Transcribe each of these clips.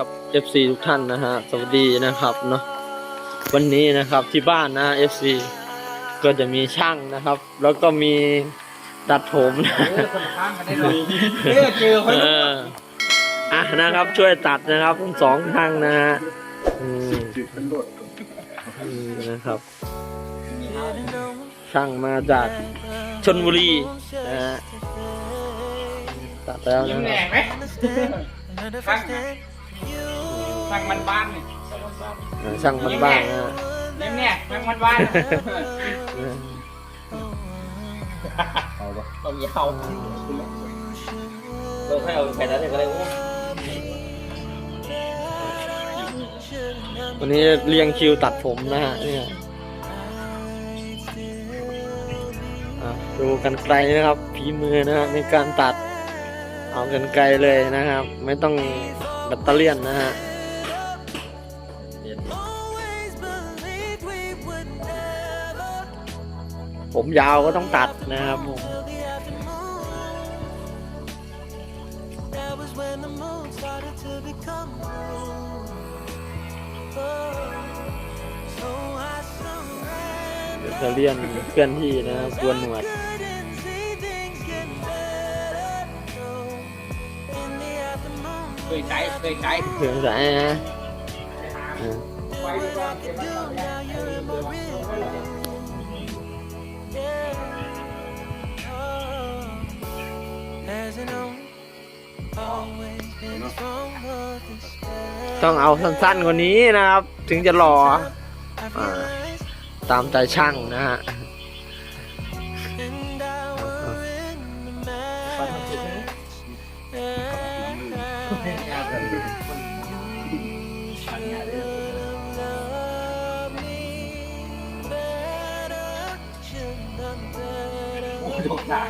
ครับ FC ทุกท่านนะฮะสวัสดีนะครับเนาะวันนี้นะครับที่บ้านนะ FC ก็จะมีช่างนะครับ แล้วก็มีตัดผมนะเออคนข้างกันได้เลยเออเจอคนเอออะนะครับ ช่วยตัดนะครับทั้งสองช่างนะฮะอืมอืมนะครับ ช่างมาจากชนบุรีนะฮะตัดแล้วยิ้นะมคแหรับ งไหมข้างข้างมันบ้านนี่อ่าช่างมันบ้างนะฮะยิ้มเนี่ยข้างมันบ้านต้องยาวเราให้เอาแผ่นนั้นก็ได้โอ้วันนี้เรียงคิวตัดผมนะฮะเนี่ยอะดูกันไกลนะครับฝีมือนะฮะในการตัด เอากันไกลเลยนะครับ ไม่ต้องแบตเตอเลี่ยนนะฮะ ผมยาวก็ต้องตัดนะครับผมแบตเตอเลี่ยนเคลื่อนที่นะครับกวนหนวดเคยใจเคยใจเครื่องสายนะ ต้องเอาสั้นๆกว่านี้นะครับ ถึงจะหล่ออ่าตามใจช่างนะฮะ โอ้ยกหน้า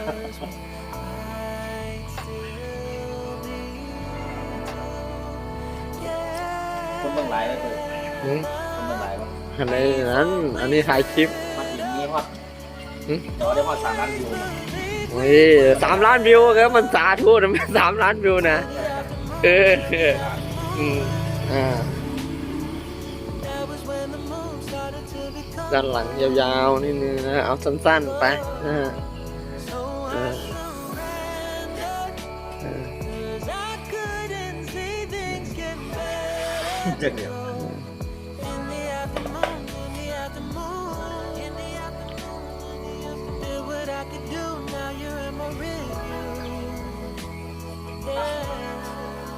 คนเบิ่งหลายแล้วเถอะอืมคนเบิ่งหลายแล้วอันนี้นั้น อันนี้ถ่ายคลิปมาถึงนี้ฮอดหึเดี๋ยวได้ฮอดสามล้านวิวนะโอ้ยสามล้านวิวครับมันสาธุนะไม่สามล้านวิวนะเออเอออืมอ่าด้านหลังยาวๆนิดนึงนะ เอาสั้นๆไปนะ เจ็ดเดียว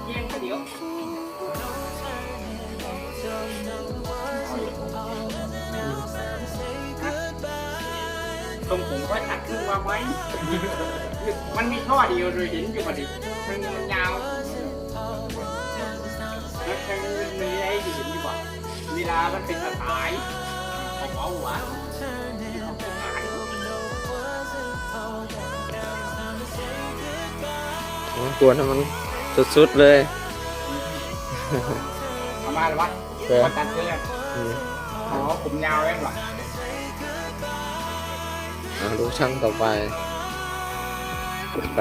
เยี่ยมเดียวตรงผมก็ตัดขึ้นมาไว้ มันมีท่อเดียวโดยเห็นอยู่พอดีมันมันยาวแล้ว เวลามันเป็นสไตล์ของเอาหวานโอ้ยกวนให้มันสุดๆเลยเอามาหรือวะเออมาตัดเลยอืมอ๋อผมยาวเองเหรออ่าดูช่างต่อไปแบ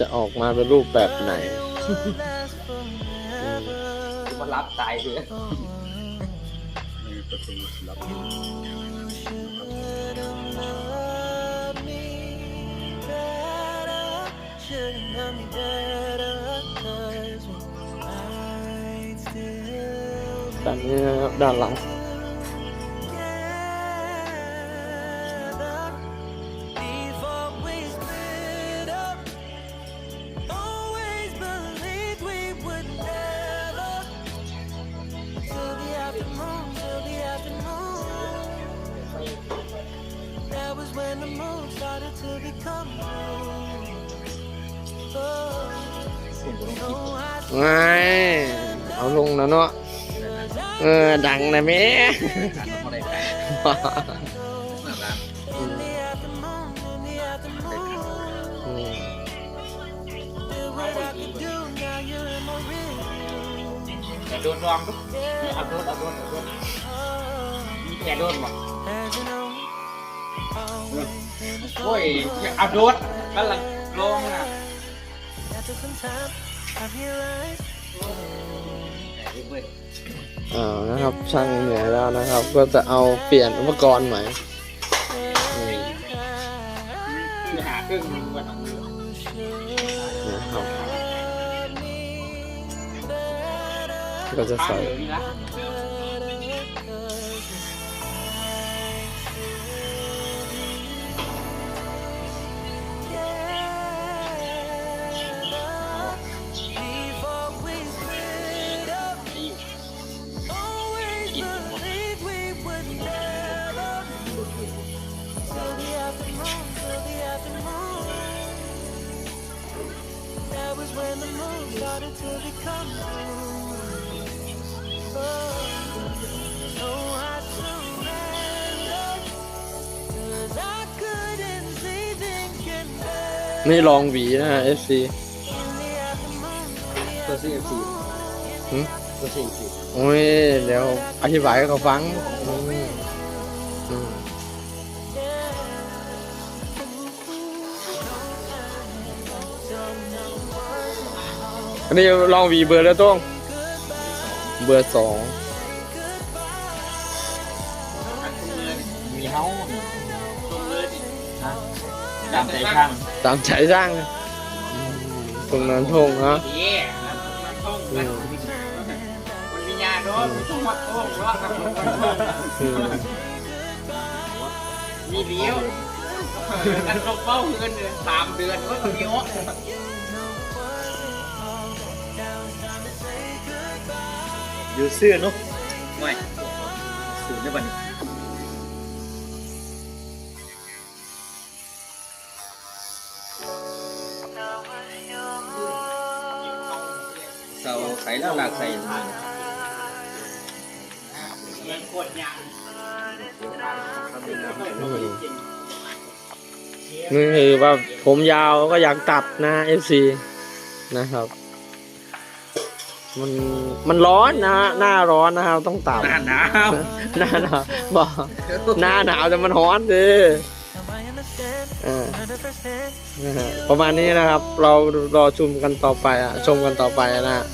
จะออกมาเป็นรูปแบบไหน มันรับตายเลยด้านนี้นะครับด้านหลัง when the moon started to become ไงเอาลงแล้วเนาะ เออ ดังนะแม่อืมแต่โดนรองปุ๊บเอาโดนเอาโดนเอาโดนมีแผลโดนบ่ โอ้ยเอาโดกำลังลงอะอ่านะครับช่างเหนื่อยแล้วนะครับ ก็จะเอาเปลี่ยนอุปกรณ์ใหม่อืมคือหาเครื่องมือก่อนนะครับก็จะใส่ ป้าใส่เดี๋ยวนี้ละนี่ลองหวีนะฮะ FC ตัวซีเอฟซีหืมตัวซีเอฟซีโอ้ย เดี๋ยวอธิบายให้เขาฟังอืม อันนี้ลองหวีเบอร์แล้วต้อง เบอร์สองมีเฮาตรงเลยนะตามใจช่างตามใจสร้างอืมตรงนั้นทงนะเย่มันต้องมันมันมีญาด้วยมันต้องวัดโอ้งว่ากันอืมมีเลี้ยวกันลงเป้าเงินสามเดือนก็มีโอ้ อยู่ซื่อเนุ๊กไม่สูงได้บัดนเสาใส่แล้วหลากใส่เงินกดยางนี่คือว่าผมยาวก็อยากตัดนะ FC นะครับ มันมันร้อนนะฮะหน้าร้อนนะครับต้องตัดหน้าหนาวหน้าหนาวบอกหน้าหนาวแต่มันร้อนดิอ่านะฮะประมาณนี้นะครับ เรารอชมกันต่อไปอะชมกันต่อไปนะ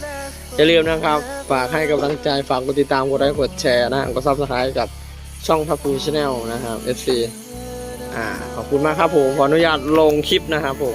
อย่าลืมนะครับ ฝากให้กำลังใจฝากกดติดตามกดไลค์กดแชร์นะกดซับสไครต์กับช่องพับปูชาแนลนะครับ FC อ่าขอบคุณมากครับผมขออนุญาตลงคลิปนะครับผม